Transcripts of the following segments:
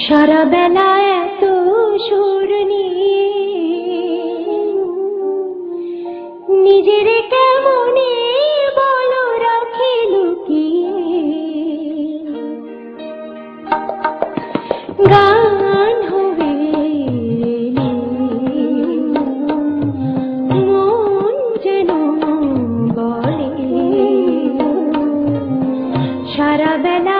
সারা বেলা এত সুর নিজের নিজেরে কেমন ¡Ven a!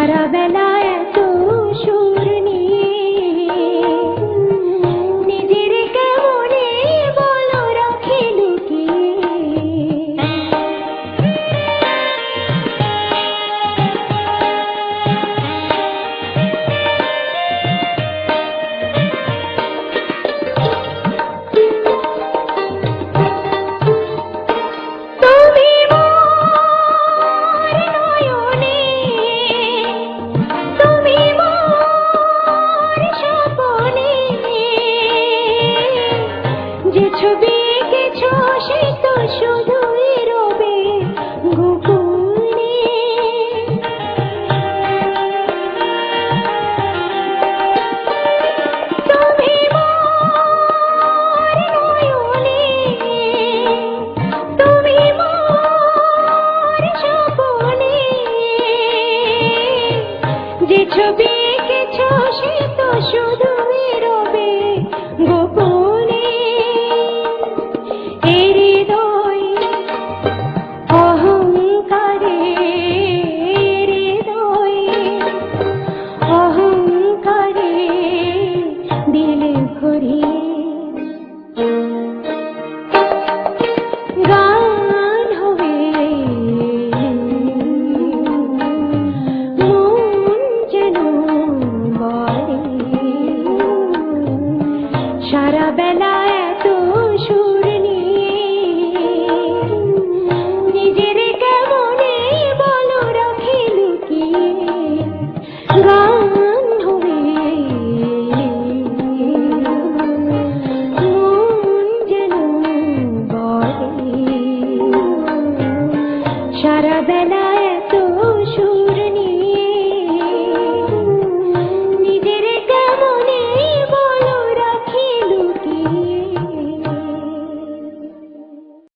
caravela.